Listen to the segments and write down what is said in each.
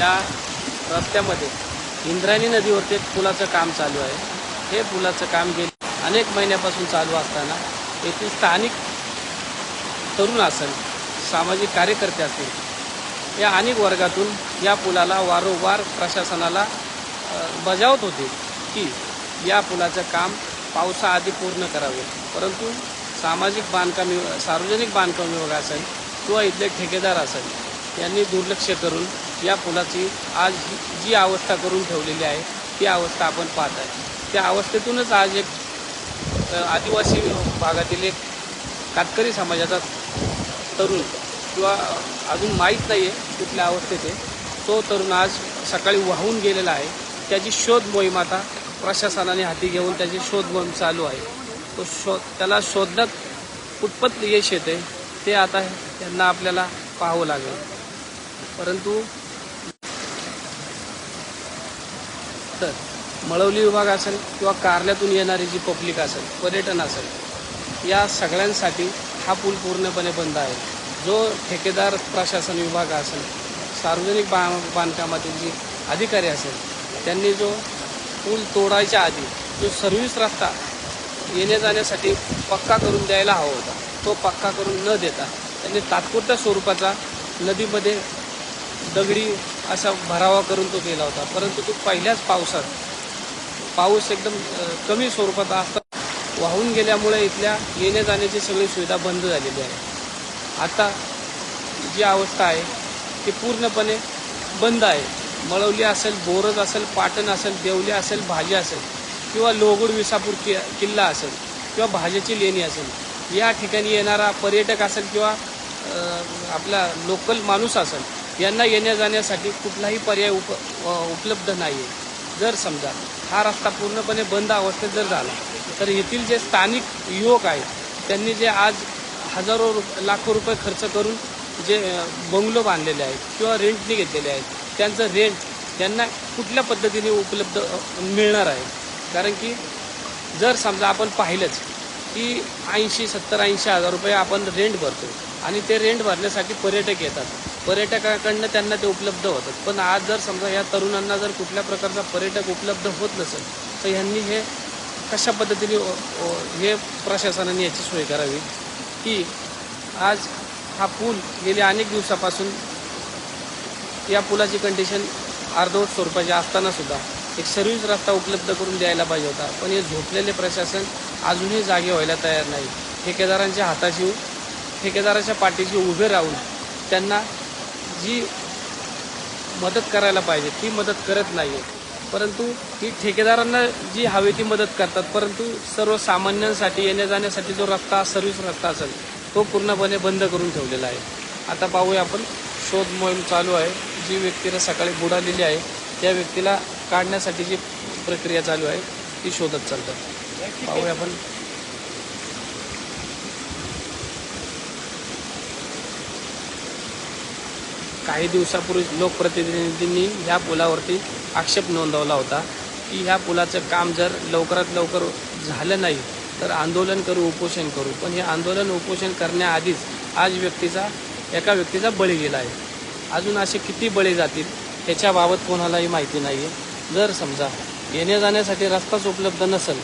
या रस्त्यामध्ये इंद्रायणी नदीवरती एक पुलाचं काम चालू आहे. हे पुलाचं काम गेले अनेक महिन्यापासून चालू असताना येथील स्थानिक तरुण असेल सामाजिक कार्यकर्ते असतील या अनेक वर्गातून या पुलाला वारंवार प्रशासनाला बजावत होते की या पुलाचं काम पावसाआधी पूर्ण करावे. परंतु सामाजिक बांधकाम विभाग सार्वजनिक बांधकाम विभाग असेल किंवा इथले ठेकेदार असेल यांनी दुर्लक्ष करून या पुलाची आज जी अवस्था करून ठेवलेली आहे ती अवस्था आपण पाहत आहे. त्या अवस्थेतूनच आज एक आदिवासी भागातील एक कातकरी समाजाचा तरुण किंवा अजून माहीत नाही आहे कुठल्या अवस्थेत आहे तो तरुण आज सकाळी वाहून गेलेला आहे. त्याची शोध मोहीम आता प्रशासनाने हाती घेऊन त्याची शोध मोहीम चालू आहे. तो शोध त्याला शोधण्यात कुठपत यश येते ते आता त्यांना आपल्याला पाहावं लागेल. परंतु तर मळवली विभाग असेल किंवा कारल्यातून येणारी जी पब्लिक असेल पर्यटन असेल या सगळ्यांसाठी हा पूल पूर्णपणे बंद आहे. जो ठेकेदार प्रशासन विभाग असेल सार्वजनिक बा बांधकामातील जी अधिकारी असेल त्यांनी जो पूल तोडायच्या आधी जो सर्व्हिस रस्ता येण्या जाण्यासाठी पक्का करून द्यायला हवा होता तो पक्का करून न देता त्यांनी तात्पुरत्या स्वरूपाचा नदीमध्ये दगडी असा भरावा करून तो केला होता. परंतु तो पहिल्याच पावसात पाऊस एकदम कमी स्वरूपात असता वाहून गेल्यामुळे इथल्या येण्या जाण्याची सगळी सुविधा बंद झालेली आहे. आता जी अवस्था आहे ती पूर्णपणे बंद आहे. मळवली असेल बोरज असेल पाटण असेल देवली असेल भाजी असेल किंवा लोगुड विसापूर कि किल्ला असेल किंवा भाज्याची लेणी असेल या ठिकाणी येणारा पर्यटक असेल किंवा आपला लोकल माणूस असेल यांना येण्या जाण्यासाठी कुठलाही पर्याय उप उपलब्ध नाही आहे जर समजा हा रस्ता पूर्णपणे बंद अवस्थेत जर झाला तर येथील जे स्थानिक युवक आहेत त्यांनी जे आज हजारो रुप लाखो रुपये खर्च करून जे बंगलो बांधलेले आहेत किंवा रेंटने घेतलेले आहेत त्यांचं रेंट त्यांना कुठल्या पद्धतीने उपलब्ध मिळणार आहे? कारण की जर समजा आपण पाहिलंच की ऐंशी सत्तर ऐंशी हजार रुपये आपण रेंट भरतो आणि ते रेंट भरण्यासाठी पर्यटक येतात पर्यटकाकडनं त्यांना ते उपलब्ध होतात. पण आज जर समजा या तरुणांना जर कुठल्या प्रकारचा पर्यटक उपलब्ध होत नसेल तर ह्यांनी हे कशा पद्धतीने हे प्रशासनाने याची सोय करावी? की आज हा पूल गेल्या अनेक दिवसापासून या पुलाची कंडिशन अर्धवट स्वरूपाची असतानासुद्धा एक सर्व्हिस रस्ता उपलब्ध करून द्यायला पाहिजे होता. पण हे झोपलेले प्रशासन अजूनही जागे व्हायला तयार नाही. ठेकेदारांच्या हाताशी ठेकेदाराच्या पाठीशी उभे राहून त्यांना जी मदत करायला पाहिजे ती मदत करत नाही आहे परंतु ही ठेकेदारांना जी हवी ती मदत करतात परंतु सर्वसामान्यांसाठी येण्या जाण्यासाठी जो रस्ता सर्व्हिस रस्ता असेल तो पूर्णपणे बंद करून ठेवलेला आहे. आता पाहूया आपण शोध मोहीम चालू आहे. जी व्यक्तीला सकाळी बुडालेली आहे त्या व्यक्तीला काढण्यासाठी जी प्रक्रिया चालू आहे ती शोधत चालतात. पाहूया आपण. काही दिवसापूर्वी लोकप्रतिनिधींनी ह्या पुलावरती आक्षेप नोंदवला होता की ह्या पुलाचं काम जर लवकरात लवकर झालं नाही तर आंदोलन करू उपोषण करू. पण हे आंदोलन उपोषण करण्याआधीच आज व्यक्तीचा एका व्यक्तीचा बळी गेला आहे. अजून असे किती बळी जातील ह्याच्याबाबत कोणालाही माहिती नाही आहे जर समजा येण्या जाण्यासाठी रस्ताच उपलब्ध नसेल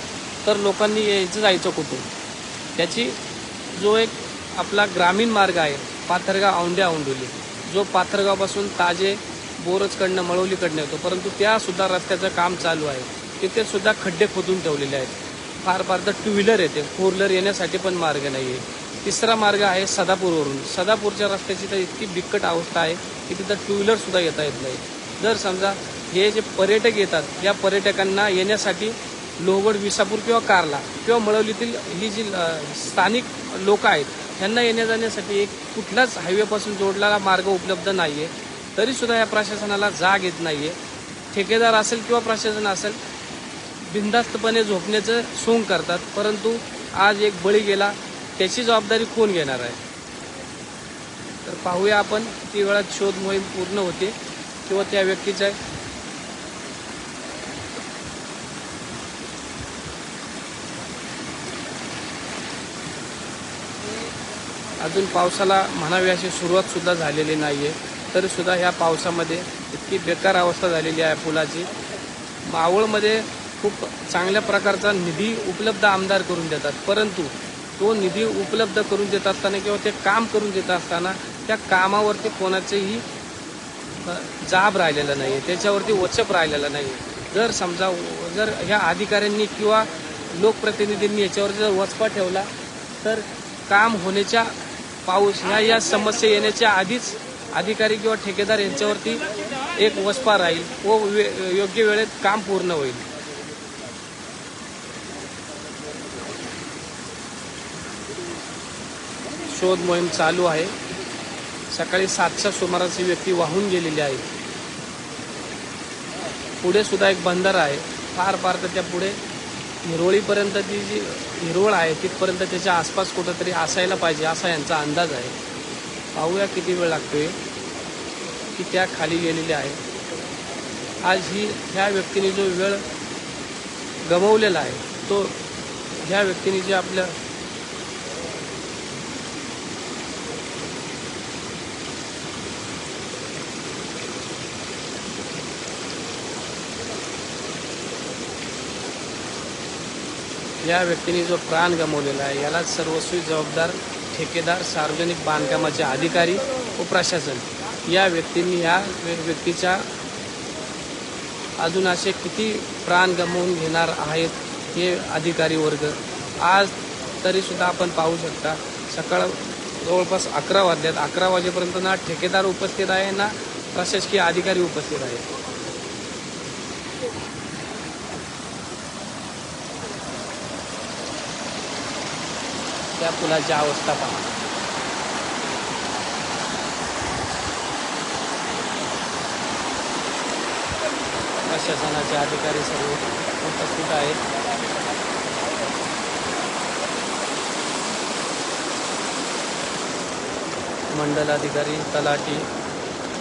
तर लोकांनी यायचं जायचं कुठून? त्याची जो एक आपला ग्रामीण मार्ग आहे पाथरगाव औंढ्या औंडोली जो पाथरगावपासून ताजे बोरजकडनं मळवलीकडनं येतो. परंतु त्यासुद्धा रस्त्याचं काम चालू आहे. तिथे सुद्धा खड्डे खोदून ठेवलेले आहेत. फार फार तर टू व्हीलर येते. फोर व्हीलर येण्यासाठी पण मार्ग नाही आहे तिसरा मार्ग आहे सदापूरवरून. सदापूरच्या रस्त्याची तर इतकी बिकट अवस्था आहे की तिथं टू व्हीलरसुद्धा येता येत नाही. जर समजा हे जे पर्यटक येतात या पर्यटकांना येण्यासाठी लोहगड विसापूर किंवा कारला किंवा मळवलीतील ही जी स्थानिक लोक आहेत ह्यांना येण्या जाण्यासाठी एक कुठलाच हायवेपासून जोडलेला मार्ग उपलब्ध नाही आहे तरीसुद्धा या प्रशासनाला जाग येत नाही आहे ठेकेदार असेल किंवा प्रशासन असेल बिनधास्तपणे झोपण्याचं सोंग करतात. परंतु आज एक बळी गेला त्याची जबाबदारी कोण घेणार आहे? तर पाहूया आपण किती वेळात शोध मोहीम पूर्ण होते किंवा त्या व्यक्तीचा अजून पावसाला म्हणावी अशी सुरुवातसुद्धा झालेली नाही आहे तरीसुद्धा ह्या पावसामध्ये इतकी बेकार अवस्था झालेली आहे पुलाची मावळमध्ये खूप चांगल्या प्रकारचा निधी उपलब्ध आमदार करून देतात. परंतु तो निधी उपलब्ध करून देत असताना किंवा ते काम करून देत असताना त्या कामावरती कोणाचेही जाब राहिलेला नाही आहे त्याच्यावरती वचप राहिलेला नाही आहे जर समजा जर ह्या अधिकाऱ्यांनी किंवा लोकप्रतिनिधींनी याच्यावर जर वचपा ठेवला तर काम होण्याच्या पाऊस ह्या या समस्या येण्याच्या आधीच अधिकारी किंवा ठेकेदार यांच्यावरती एक वसपा राहील व वे- योग्य वेळेत काम पूर्ण होईल. शोध मोहीम चालू आहे. सकाळी सातच्या सुमारास ही व्यक्ती वाहून गेलेली आहे. पुढे सुद्धा एक बंदर आहे. फार फार तर त्या पुढे हिरोळीपर्यंतची जी हिरवळ आहे तिथपर्यंत त्याच्या आसपास कुठंतरी असायला पाहिजे असा यांचा अंदाज आहे. पाहूया किती वेळ लागतोय की त्या खाली गेलेल्या आहे. आज ही ह्या व्यक्तीने जो वेळ गमवलेला आहे तो ह्या व्यक्तीने जे आपल्या या व्यक्तीने जो प्राण गमावलेला आहे याला सर्वस्वी जबाबदार ठेकेदार सार्वजनिक बांधकामाचे अधिकारी व प्रशासन या व्यक्तींनी या व्य- व्यक्तीच्या अजून असे किती प्राण गमावून घेणार आहेत हे अधिकारी वर्ग आज तरीसुद्धा आपण पाहू शकता. सकाळ जवळपास अकरा वाजल्यात. अकरा वाजेपर्यंत ना ठेकेदार उपस्थित आहे ना प्रशासकीय अधिकारी उपस्थित आहेत. त्या पुलाची अवस्था पहा. प्रशासनाचे अधिकारी सर्व उपस्थित आहेत. मंडल अधिकारी तलाठी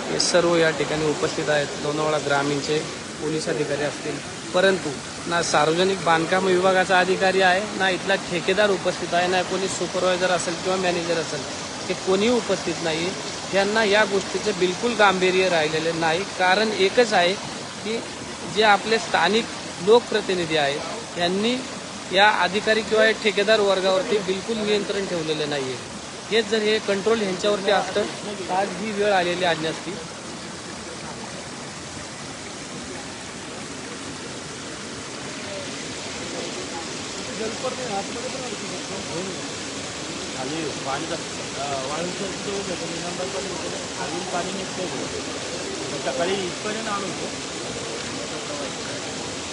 हे सर्व या ठिकाणी उपस्थित आहेत. लोणावळा ग्रामीणचे पोलीस अधिकारी असतील. परंतु ना सार्वजनिक बांधकाम विभागाचा अधिकारी आहे ना इथला ठेकेदार उपस्थित आहे ना कोणी सुपरवायझर असेल किंवा मॅनेजर असेल हे कोणीही उपस्थित नाही यांना या गोष्टीचं बिलकुल गांभीर्य राहिलेले नाही. कारण एकच आहे की जे आपले स्थानिक लोकप्रतिनिधी आहेत यांनी या अधिकारी किंवा या ठेकेदार वर्गावरती बिलकुल नियंत्रण ठेवलेलं नाही आहे हेच जर हे कंट्रोल ह्यांच्यावरती असतं आज ही वेळ आलेली आज खाली पाणी वाळूचं नंबर खाली पाणी निघतंय सकाळी इथपर्यंत आलो होतो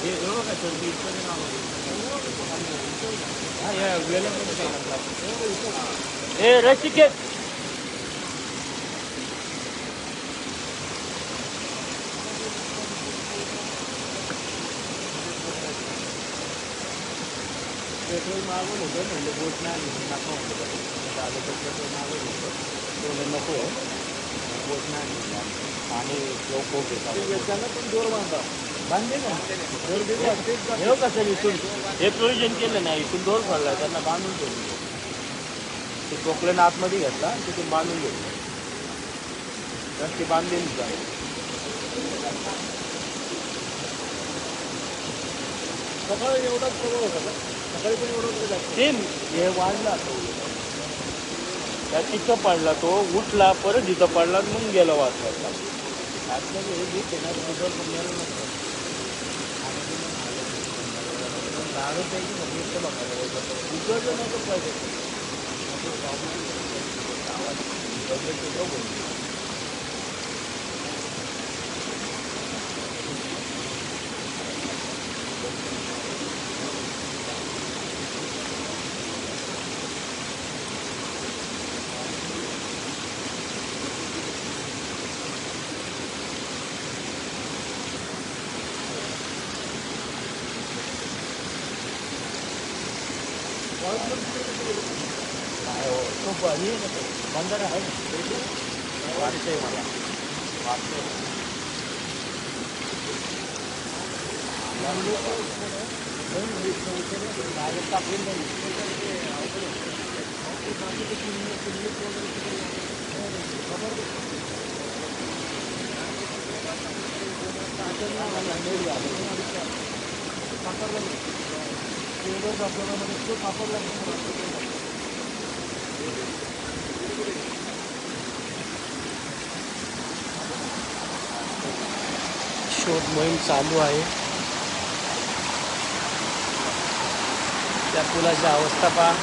हे हे बघा सर इथपर्यंत आलो होतो हा या वेळेमध्ये हे रसिकेत पेट्रोल मागून होतं म्हणलं बोट नाही नका म्हणलं आलं. तर पेट्रोल मागून होतं. बोललं नको. बोट नाही आणि लोक त्यांना पण जोर बांधा बांधले ना. जोर दिले हे कसं इथून? हे प्रयोजन केलं नाही. इथून दोर पडला. त्यांना बांधून ठेवलं ते कोकल्यानं आतमध्ये घेतला तिथून बांधून घेतलं. तर ते बांधलेलीच आहे सकाळी एवढाच प्रभाव होता सेम हे वाढला तो. त्या तिथं पडला तो उठला परत तिथं पडला आणि मग गेला वाचवायला आतमध्ये हे जे येणार दुसरं पण येणार नसतं दारू प्यायची म्हणजे इतकं बघायला पाहिजे उघडलं आहे पाहिजे मला हो, तो ब- हे आहे ना तो, बंधारा आहे ना वाटतंय मला शोध मोहीम चालू आहे. त्या पुलाची अवस्था पहा.